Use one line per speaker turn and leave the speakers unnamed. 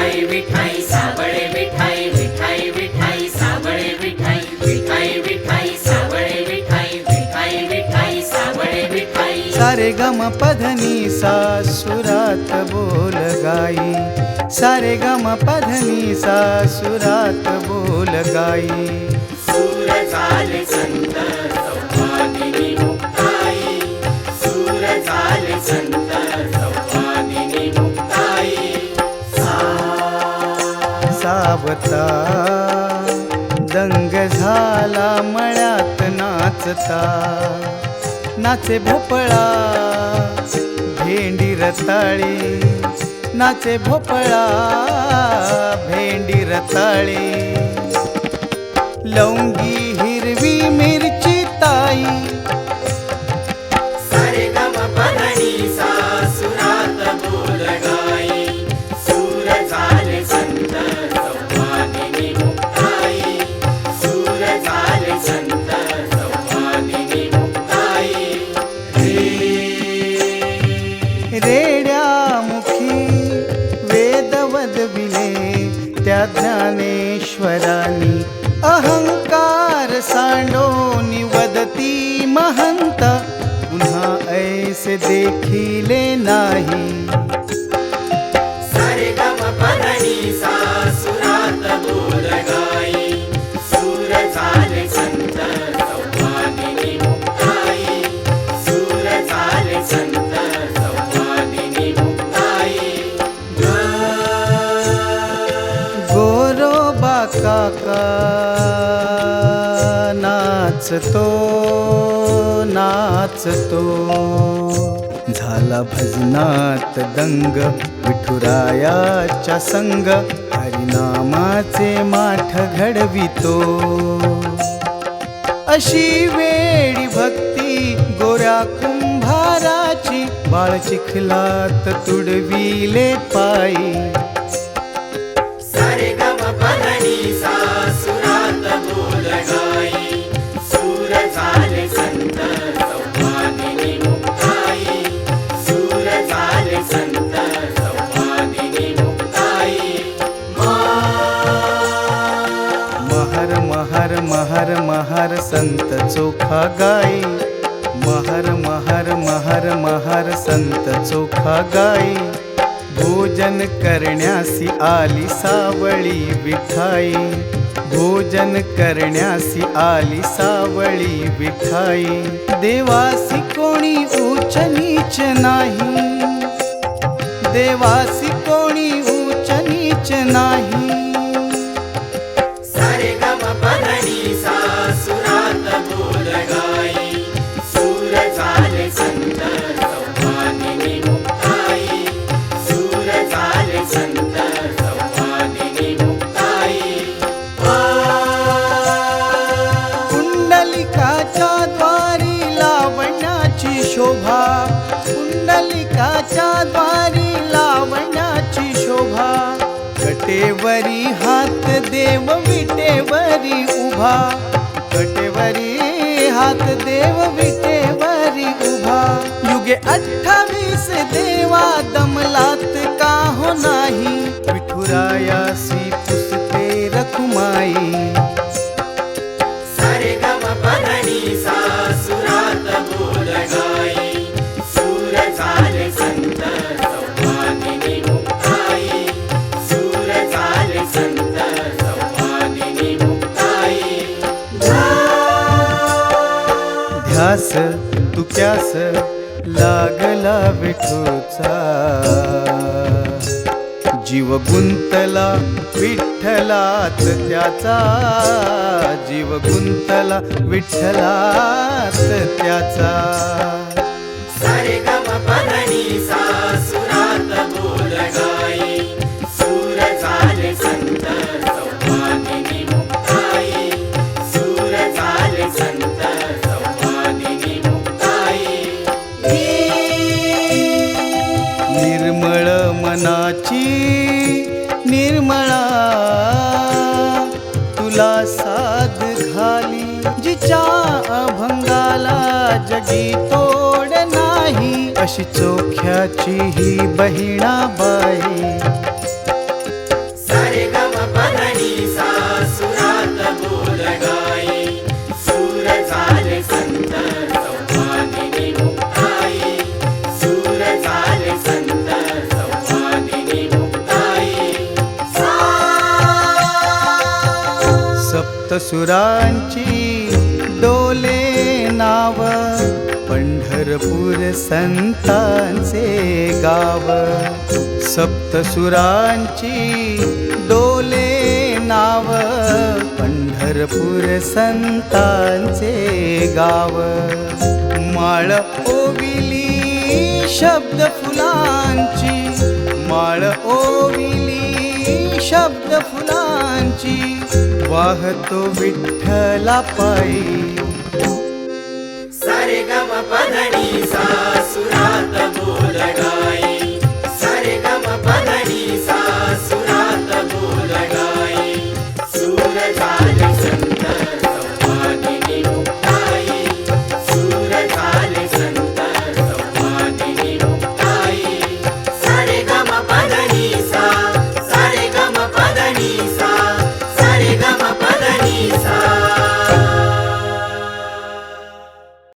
विठाई विठाई साबळे विठाई विठाई विठाई साबळे विठाई विठाई विठाई साबळे विठाई विठाई विठाई साबळे विठाई
सारे गम पधनी सा सुरात बोल गाई। सारे गम पधनी सा सुरात बोल गाई।
सूर झाले संत मुक्ताई। सूर झाले संत
आता दंग झाला मळ्यात नाचता. नाचे भोपळा भेंडी रताळी नाचे भोपळा भेंडी रताळी लवंगी रेड्या मुखी वेद वदविले त्या ज्ञानेश्वरानी अहंकार सांडोनी वदती महंत पुन्हा ऐसे देखिले नाही. काका नाचतो नाचतो. झाला भजनात दंग विठुरायाच्या संग हरिनामाचे माठ घडवितो. अशी वेळी भक्ती गोऱ्या कुंभाराची बाळ चिखलात तुडविले पायी.
महार महार बोल गाई सूर झाले संत संवादिनी मुक्ताई. सूर झाले संत मुक्ताई.
महर महर महर महर संत चोखा गाई. महर महर महर महर संत चोखा गाई. भोजन करण्यासी आली सावळी विठाई. भोजन करण्यासी आली सावळी विठाई. देवासी कोणी उच्च नीच नाही. देवासी कोणी उच्च नीच नाही. घराच्या द्वारी लावण्याची शोभा. कटेवरी हात देव विटेवरी उभा. कटेवरी हात देव विटेवरी उभा. युगे अठ्ठावीस देवा दमलात का हो नाही? विठुरायासी ध्यास तुक्यास लागला विठूचा. जीव गुंतला विठ्ठलात त्याचा. जीव गुंतला विठ्ठलात त्याचा. तुला साध घाली जिच्या अभंगाला जगी तोड नाही अशी चोख्याची ही बहिणाबाई. सप्तसुरांची डोले नाव पंढरपूर संतांचे गाव. सप्तसुरांची डोले नाव पंढरपूर संतांचे गाव. माळ ओविली शब्द फुलांची माळ ओविली शब्द फुलांची वाहतो विठ्ठला पायी.
सारे गम पदणी सासुरात बोलडाई